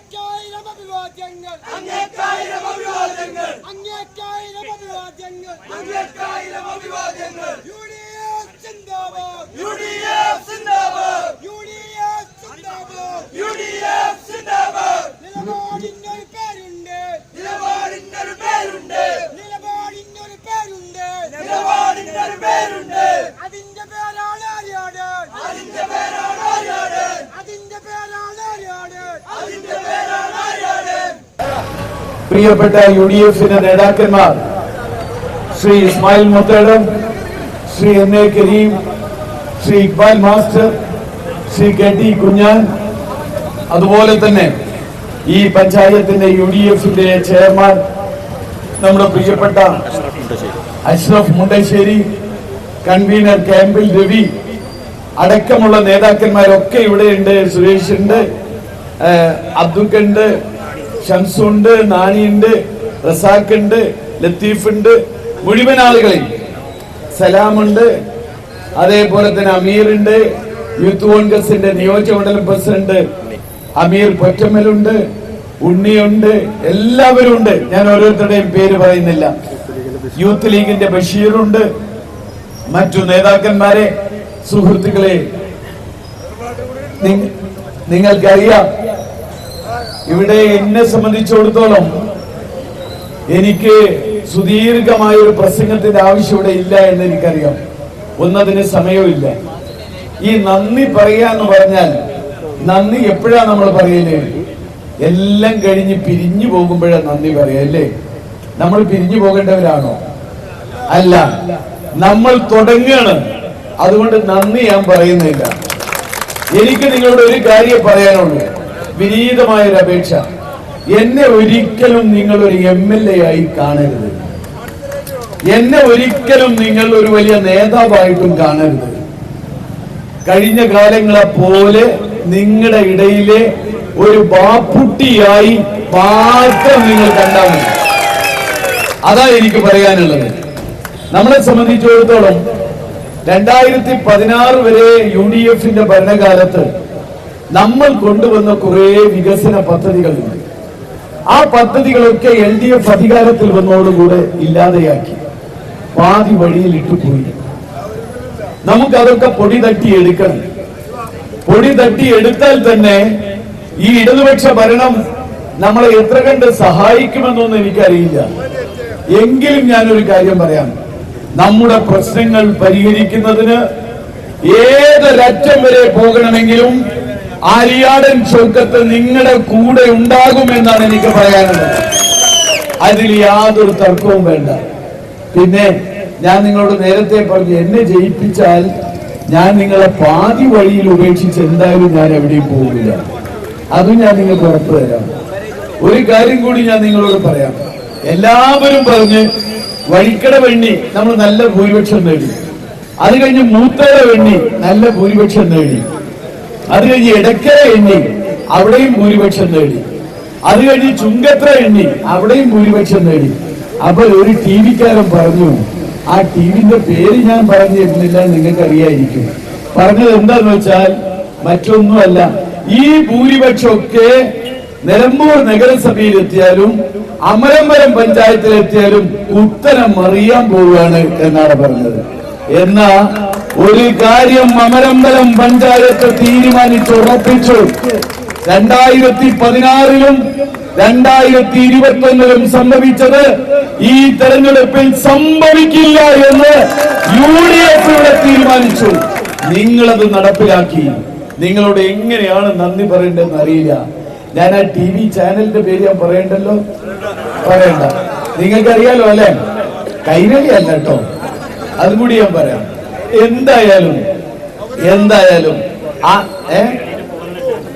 അങ്ങേക്കായിരം അഭിവാദ്യങ്ങൾ അങ്ങേക്കായിരം അഭിവാദ്യങ്ങൾ അങ്ങേക്കായിരം അഭിവാദ്യങ്ങൾ അങ്ങേക്കായിരം അഭിവാദ്യങ്ങൾ യു ഡി എഫ് സിന്ദാബാദ്. യു ഡി എഫ് സിന്ദാബാദ്. യു ഡി എഫ് സിന്ദാബാദ്. യു ഡി എഫ് സിന്ദാബാദ്. നിലപാടിനൊരു പ്രിയപ്പെട്ട യു ഡി എഫിന്റെ നേതാക്കന്മാർ Shri Ismail Muthedam Shri N A Kareem Shri Iqbal master Shri K T Kunjan അതുപോലെ തന്നെ ഈ പഞ്ചായത്തിന്റെ യു ഡി എഫിന്റെ ചെയർമാൻ നമ്മുടെ പ്രിയപ്പെട്ട അഷ്റഫ് മുണ്ടശ്ശേരി കൺവീനർ ക്യാമ്പിൽ രവി അടക്കമുള്ള നേതാക്കന്മാരൊക്കെ ഇവിടെയുണ്ട് സുരേഷ് ഉണ്ട് അബ്ദുക്കുണ്ട് ഷംസുണ്ട് നാനിയുണ്ട് റസാഖുണ്ട് ലത്തീഫുണ്ട് മുഴുവൻ ആളുകളെയും. സലാമുണ്ട് അതേപോലെ തന്നെ അമീറുണ്ട് യൂത്ത് കോൺഗ്രസിന്റെ നിയോജകമണ്ഡലം പ്രസിഡന്റ് അമീർ പൊറ്റമ്മലുണ്ട് ഉണ്ണിയുണ്ട് എല്ലാവരും ഉണ്ട്. ഞാൻ ഓരോരുത്തരുടെയും പേര് പറയുന്നില്ല. യൂത്ത് ലീഗിന്റെ ബഷീറുണ്ട് മറ്റു നേതാക്കന്മാരെ സുഹൃത്തുക്കളെ നിങ്ങ- നിങ്ങൾക്കറിയാം ഇവിടെ എന്നെ സംബന്ധിച്ചിടത്തോളം എനിക്ക് സുദീർഘമായ ഒരു പ്രസംഗത്തിന്റെ ആവശ്യം ഇവിടെ ഇല്ല എന്ന് എനിക്കറിയാം. ഒന്നതിന് സമയമില്ല ഈ നന്ദി പറയുക പറയാന്ന് പറഞ്ഞാൽ നന്ദി എപ്പോഴാ നമ്മൾ പറയൽ? എല്ലാം കഴിഞ്ഞ് പിരിഞ്ഞു പോകുമ്പോഴാണ് നന്ദി പറയാ അല്ലേ? നമ്മൾ പിരിഞ്ഞു പോകേണ്ടവരാണോ? അല്ല. നമ്മൾ തുടങ്ങുകയാണ് അതുകൊണ്ട് നന്ദി ഞാൻ പറയുന്നില്ല. എനിക്ക് നിങ്ങളോട് ഒരു കാര്യം പറയാനുള്ളൂ. വിനീതമായ ഒരു അപേക്ഷ. എന്നെ ഒരിക്കലും നിങ്ങൾ ഒരു എം എൽ എ ആയി കാണരുത്. എന്നെ ഒരിക്കലും നിങ്ങൾ ഒരു വലിയ നേതാവായിട്ടും കാണരുത്. കഴിഞ്ഞ കാലങ്ങളെ പോലെ നിങ്ങളുടെ ഇടയിലെ ഒരു ബാപ്പുട്ടിയായി മാത്രം നിങ്ങൾ കണ്ടാൽ മതി. അതാ എനിക്ക് പറയാനുള്ളത്. നമ്മളെ സംബന്ധിച്ചിടത്തോളം രണ്ടായിരത്തി പതിനാറ് വരെ യു ഡി എഫിന്റെ ഭരണകാലത്ത് നമ്മൾ കൊണ്ടുവന്ന കുറെ വികസന പദ്ധതികളുണ്ട്. ആ പദ്ധതികളൊക്കെ എൽ ഡി എഫ് അധികാരത്തിൽ വന്നതോടുകൂടെ ഇല്ലാതെയാക്കി. പാതി വഴിയിൽ ഇട്ടുപോയി നമുക്കതൊക്കെ പൊടി തട്ടി എടുക്കണം. പൊടി തട്ടി എടുത്താൽ തന്നെ ഈ ഇടതുപക്ഷ ഭരണം നമ്മളെ എത്ര കണ്ട് സഹായിക്കുമെന്നൊന്നും എനിക്കറിയില്ല. എങ്കിലും ഞാനൊരു കാര്യം പറയാം. നമ്മുടെ പ്രശ്നങ്ങൾ പരിഹരിക്കുന്നതിന് ഏതൊരറ്റം വരെ പോകണമെങ്കിലും ആര്യാടൻ ചൗക്കത്ത് നിങ്ങളുടെ കൂടെ ഉണ്ടാകുമെന്നാണ് എനിക്ക് പറയാനുള്ളത്. അതിൽ യാതൊരു തർക്കവും വേണ്ട. പിന്നെ ഞാൻ നിങ്ങളോട് നേരത്തെ പറഞ്ഞു എന്നെ ജയിപ്പിച്ചാൽ ഞാൻ നിങ്ങളെ പാതി വഴിയിൽ ഉപേക്ഷിച്ച് എന്തായാലും ഞാൻ എവിടെയും പോകില്ല അതും ഞാൻ നിങ്ങൾക്ക് ഉറപ്പ് തരാം. ഒരു കാര്യം കൂടി ഞാൻ നിങ്ങളോട് പറയാം. എല്ലാവരും പറഞ്ഞ് വഴിക്കട വെണ്ണി നമ്മൾ നല്ല ഭൂരിപക്ഷം നേടി. അത് കഴിഞ്ഞ് മൂത്തയുടെ വെണ്ണി നല്ല ഭൂരിപക്ഷം നേടി. അത് കഴിഞ്ഞ് ഇടക്കര എണ്ണി അവിടെയും ഭൂരിപക്ഷം നേടി. അത് കഴിഞ്ഞ് ചുങ്കത്ര എണ്ണി അവിടെയും ഭൂരിപക്ഷം നേടി. അപ്പൊ ഒരു ടി വിക്കാരൻ പറഞ്ഞു ആ ടി വിന്റെ പേര് ഞാൻ പറഞ്ഞിരുന്നില്ല നിങ്ങൾക്ക് അറിയായിരിക്കും പറഞ്ഞത് എന്താന്ന് വെച്ചാൽ മറ്റൊന്നുമല്ല ഈ ഭൂരിപക്ഷമൊക്കെ നിലമ്പൂർ നഗരസഭയിൽ എത്തിയാലും അമലമ്പലം പഞ്ചായത്തിൽ എത്തിയാലും ഉത്തരം അറിയാൻ പോവുകയാണ് എന്നാണ് പറഞ്ഞത്. എന്നാ ഒരു കാര്യം അമരമ്പലം പഞ്ചായത്ത് തീരുമാനിച്ചുറപ്പിച്ചു രണ്ടായിരത്തി പതിനാറിലും രണ്ടായിരത്തി ഇരുപത്തി ഒന്നിലും സംഭവിച്ചത് ഈ തെരഞ്ഞെടുപ്പിൽ സംഭവിക്കില്ല എന്ന് യു ഡി എഫ് ഇവിടെ തീരുമാനിച്ചു. നിങ്ങളത് നടപ്പിലാക്കി. നിങ്ങളോട് എങ്ങനെയാണ് നന്ദി പറയേണ്ടതെന്ന് അറിയില്ല. ഞാൻ ആ ടി വി ചാനലിന്റെ പേര് ഞാൻ പറയണ്ടല്ലോ? പറയണ്ട. നിങ്ങൾക്കറിയാലോ അല്ലെ? കൈരളി അല്ല കേട്ടോ. അതും കൂടി ഞാൻ പറയാം. എന്തായാലും? എന്തായാലും? ആ ഏ?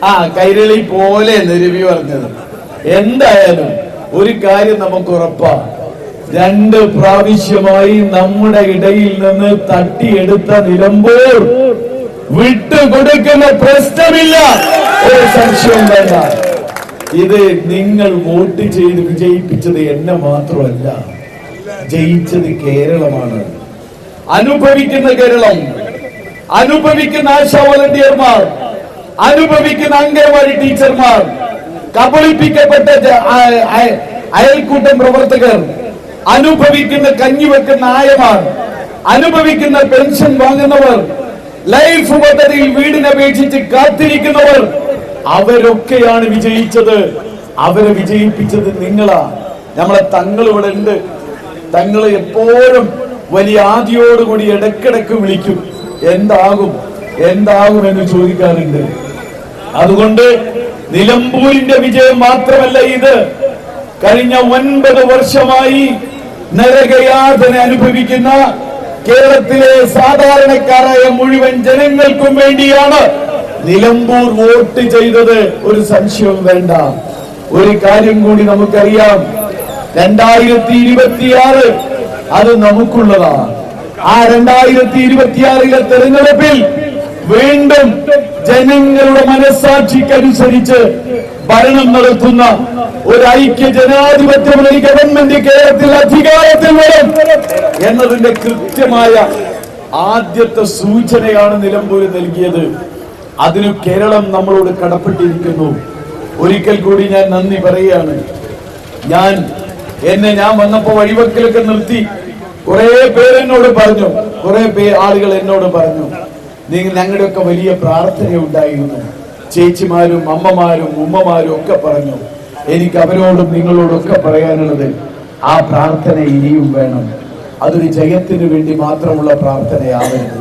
ആ കൈരളി പോലെ നിരവി പറഞ്ഞത്. എന്തായാലും ഒരു കാര്യം നമുക്ക് ഉറപ്പാ. രണ്ട് പ്രാവശ്യമായി നമ്മുടെ ഇടയിൽ നിന്ന് തട്ടിയെടുത്ത നിലമ്പൂർ വിട്ടുകൊടുക്കുന്ന പ്രശ്നമില്ല. ഒരു സംശയം വേണ്ട. ഇത് നിങ്ങൾ വോട്ട് ചെയ്ത് വിജയിപ്പിച്ചത് എന്നെ മാത്രമല്ല ജയിച്ചത് കേരളമാണ്. അനുഭവിക്കുന്ന കേരളം അനുഭവിക്കുന്ന ആശാ വോളണ്ടിയർമാർ അനുഭവിക്കുന്ന അംഗൻവാടി ടീച്ചർമാർ കബളിപ്പിക്കപ്പെട്ട അയൽക്കൂട്ടം പ്രവർത്തകർ അനുഭവിക്കുന്ന കഞ്ഞി വെക്കുന്ന ആയമാർ അനുഭവിക്കുന്ന പെൻഷൻ വാങ്ങുന്നവർ ലൈഫ് പദ്ധതിയിൽ വീടിനപേക്ഷിച്ച് കാത്തിരിക്കുന്നവർ അവരൊക്കെയാണ് വിജയിച്ചത്. അവരെ വിജയിപ്പിച്ചത് നിങ്ങളാ. നമ്മളെ തങ്ങൾ ഇവിടെ ഉണ്ട് തങ്ങൾ എപ്പോഴും വലിയ ആദിയോടുകൂടി ഇടക്കിടക്ക് വിളിക്കും. എന്താകും? എന്താകും എന്ന് ചോദിക്കാറുണ്ട്. അതുകൊണ്ട് നിലമ്പൂരിന്റെ വിജയം മാത്രമല്ല ഇത്. കഴിഞ്ഞ ഒൻപത് വർഷമായി നരകയാതന അനുഭവിക്കുന്ന കേരളത്തിലെ സാധാരണക്കാരായ മുഴുവൻ ജനങ്ങൾക്കും വേണ്ടിയാണ് നിലമ്പൂർ വോട്ട് ചെയ്തത്. ഒരു സംശയവും വേണ്ട. ഒരു കാര്യം കൂടി നമുക്കറിയാം. രണ്ടായിരത്തി ഇരുപത്തിയാറ് അത് നമുക്കുള്ളതാണ്. ആ രണ്ടായിരത്തി ഇരുപത്തിയാറിലെ തെരഞ്ഞെടുപ്പിൽ വീണ്ടും ജനങ്ങളുടെ മനസാക്ഷിക്കനുസരിച്ച് ഭരണം നടത്തുന്ന ഒരു ഐക്യ ജനാധിപത്യ മുന്നണി ഗവൺമെന്റ് കേരളത്തിൽ അധികാരത്തിൽ വരും എന്നതിന്റെ കൃത്യമായ ആദ്യത്തെ സൂചനയാണ് നിലമ്പൂര് നൽകിയത്. അതിനു കേരളം നമ്മളോട് കടപ്പെട്ടിരിക്കുന്നു. ഒരിക്കൽ കൂടി ഞാൻ നന്ദി പറയുകയാണ്. ഞാൻ എന്നെ ഞാൻ വന്നപ്പോ വഴിവെക്കലൊക്കെ നിർത്തി. കുറെ പേരെന്നോട് പറഞ്ഞു. കുറെ പേ ആളുകൾ എന്നോട് പറഞ്ഞു. നിങ്ങൾ ഞങ്ങളുടെയൊക്കെ വലിയ പ്രാർത്ഥന ഉണ്ടായിരുന്നു ചേച്ചിമാരും അമ്മമാരും ഉമ്മമാരും ഒക്കെ പറഞ്ഞു. എനിക്ക് അവരോടും നിങ്ങളോടും ഒക്കെ പറയാനുള്ളത് ആ പ്രാർത്ഥന ഇനിയും വേണം. അതൊരു ജയത്തിന് വേണ്ടി മാത്രമുള്ള പ്രാർത്ഥനയാവരുത്.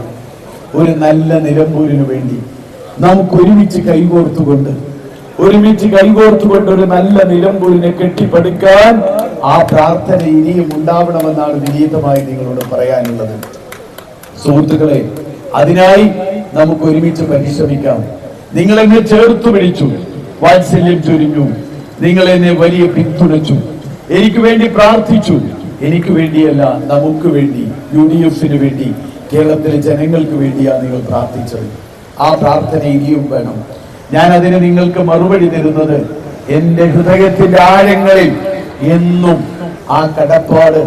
ഒരു നല്ല നിലമ്പൂരിന് വേണ്ടി. നമുക്ക് ഒരുമിച്ച് കൈകോർത്തുകൊണ്ട് ഒരുമിച്ച് കൈകോർത്തുകൊണ്ട് ഒരു നല്ല നിലമ്പൂരിനെ കെട്ടിപ്പടുക്കാൻ ആ പ്രാർത്ഥന ഇനിയും ഉണ്ടാവണമെന്നാണ് വിനീതമായി നിങ്ങളോട് പറയാനുള്ളത്. സുഹൃത്തുക്കളെ അതിനായി നമുക്ക് ഒരുമിച്ച് പരിശ്രമിക്കാം. നിങ്ങൾ എന്നെ ചേർത്തു പിടിച്ചു വാത്സല്യം ചൊരിഞ്ഞു. നിങ്ങൾ എന്നെ വലിയ പിന്തുണച്ചു. എനിക്ക് വേണ്ടി പ്രാർത്ഥിച്ചു. എനിക്ക് വേണ്ടിയല്ല നമുക്ക് വേണ്ടി യു ഡി എഫിന് വേണ്ടി കേരളത്തിലെ ജനങ്ങൾക്ക് വേണ്ടിയാണ് നിങ്ങൾ പ്രാർത്ഥിച്ചത്. ആ പ്രാർത്ഥന ഇനിയും വേണം. ഞാൻ അതിന് നിങ്ങൾക്ക് മറുപടി തരുന്നത് എന്റെ ഹൃദയത്തിന്റെ ആഴങ്ങളിൽ എന്നും ആ കടപ്പാട്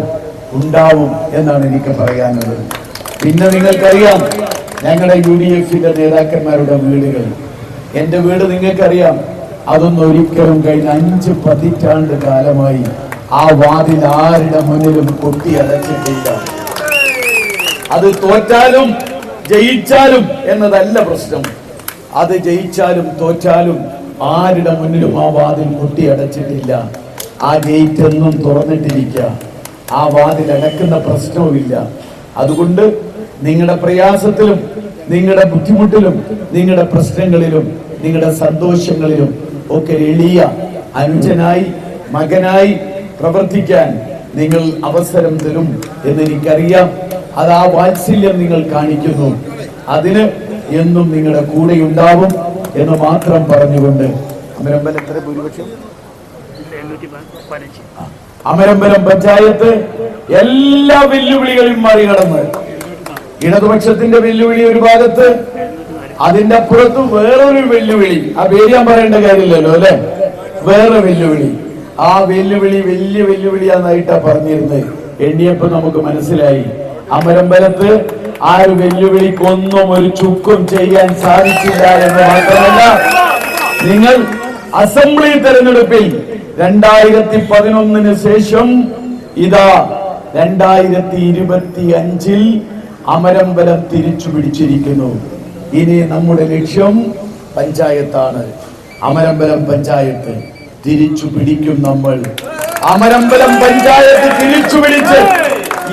ഉണ്ടാവും എന്നാണ് എനിക്ക് പറയാനുള്ളത്. പിന്നെ നിങ്ങൾക്കറിയാം ഞങ്ങളുടെ യു ഡി എഫിന്റെ നേതാക്കന്മാരുടെ വീടുകൾ. എന്റെ വീട് നിങ്ങൾക്കറിയാം അതൊന്നും ഒരിക്കലും കഴിഞ്ഞ അഞ്ച് പതിറ്റാണ്ട് കാലമായി ആ വാതിൽ ആരുടെ മുന്നിലും കൊട്ടി അടച്ചിട്ടില്ല. അത് തോറ്റാലും ജയിച്ചാലും എന്നതല്ല പ്രശ്നം. അത് ജയിച്ചാലും തോറ്റാലും ആരുടെ മുന്നിലും ആ വാതിൽ കൊട്ടി അടച്ചിട്ടില്ല. ആ ഗേറ്റ് എന്നും തുറന്നിട്ടിരിക്കുക. ആ വാതിൽ അടക്കുന്ന പ്രശ്നവുമില്ല. അതുകൊണ്ട് നിങ്ങളുടെ പ്രയാസത്തിലും നിങ്ങളുടെ ബുദ്ധിമുട്ടിലും നിങ്ങളുടെ പ്രശ്നങ്ങളിലും നിങ്ങളുടെ സന്തോഷങ്ങളിലും ഒക്കെ എളിയ അനുജനായി മകനായി പ്രവർത്തിക്കാൻ നിങ്ങൾ അവസരം തരും എന്ന് എനിക്കറിയാം. അത് ആ വാത്സല്യം നിങ്ങൾ കാണിക്കുന്നു. അതിന് എന്നും നിങ്ങളുടെ കൂടെ ഉണ്ടാവും എന്ന് മാത്രം പറഞ്ഞുകൊണ്ട്. അമരമ്പലം എത്ര ഭൂരിപക്ഷം? അമരമ്പലം പഞ്ചായത്ത് എല്ലാ വെല്ലുവിളികളും മറികടന്ന് ഇടതുപക്ഷത്തിന്റെ വെല്ലുവിളി ഒരു ഭാഗത്ത് അതിന്റെ അപ്പുറത്ത് വേറൊരു വെല്ലുവിളി. ആ പേര് ഞാൻ പറയേണ്ട കാര്യമില്ലല്ലോ അല്ലെ? വേറെ വെല്ലുവിളി. ആ വെല്ലുവിളി വലിയ വെല്ലുവിളിയാന്നായിട്ടാ പറഞ്ഞിരുന്നത്. എണ്ണിയപ്പോ നമുക്ക് മനസ്സിലായി. അമരമ്പലത്ത് ആ ഒരു വെല്ലുവിളിക്കൊന്നും ഒരു ചുക്കും ചെയ്യാൻ സാധിച്ചില്ല എന്ന് മാത്രമല്ല നിങ്ങൾ അസംബ്ലി തെരഞ്ഞെടുപ്പിൽ രണ്ടായിരത്തി പതിനൊന്നിന് ശേഷം ഇതാ രണ്ടായിരത്തി ഇരുപത്തി അഞ്ചിൽ അമരമ്പലം തിരിച്ചു പിടിച്ചിരിക്കുന്നു ഇനി നമ്മുടെ ലക്ഷ്യം പഞ്ചായത്താണ്. അമരമ്പലം പഞ്ചായത്ത് തിരിച്ചു പിടിക്കും നമ്മൾ. അമരമ്പലം പഞ്ചായത്ത് തിരിച്ചു പിടിച്ച്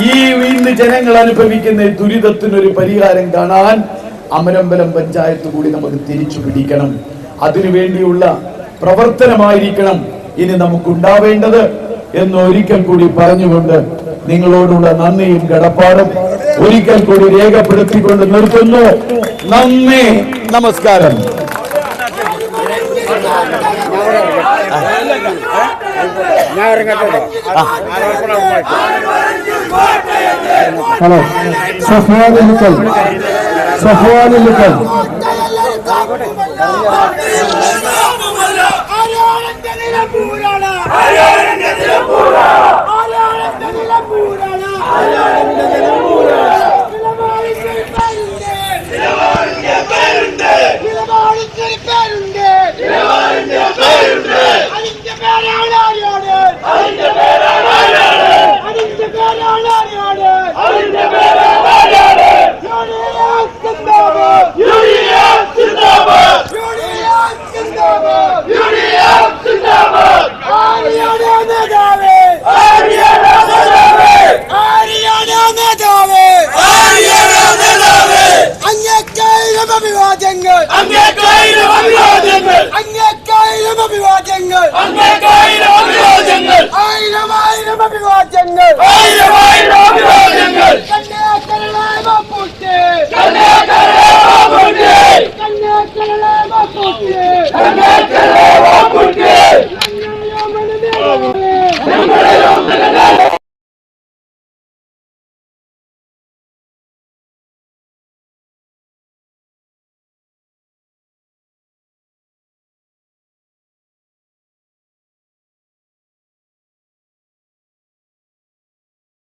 ഈ ഇന്ന് ജനങ്ങൾ അനുഭവിക്കുന്ന ദുരിതത്തിനൊരു പരിഹാരം കാണാൻ അമരമ്പലം പഞ്ചായത്ത് കൂടി നമുക്ക് തിരിച്ചു പിടിക്കണം അതിനു വേണ്ടിയുള്ള പ്രവർത്തനമായിരിക്കണം. ഇനി നമുക്കുണ്ടാവേണ്ടത് എന്ന് ഒരിക്കൽ കൂടി പറഞ്ഞുകൊണ്ട് നിങ്ങളോടുള്ള നന്ദിയും കടപ്പാടും ഒരിക്കൽ കൂടി രേഖപ്പെടുത്തിക്കൊണ്ട് നിർത്തുന്നു. നന്ദി നമസ്കാരം. ഹലോ സഫ്വാനിലുക്കൽ 你的了。哎呀！അഭിവാദ്യങ്ങൾ. അങ്ങേക്കായിരം അഭിവാദ്യങ്ങൾ. അങ്ങേക്കായിരം അഭിവാദ്യങ്ങൾ. അങ്ങേക്കായിരം അഭിവാദ്യങ്ങൾ. ആയിരം ആയിരം അഭിവാദ്യങ്ങൾ. ആയിരം ആയിരം അഭിവാദ്യങ്ങൾ. കന്യാകരളെ മപ്പൂട്ടി കന്യാകരളെ വാപ്പുട്ടി കന്യാകരളെ മപ്പൂട്ടി കന്യാകരളെ വാപ്പുട്ടി ഞങ്ങളെ ഞങ്ങളെ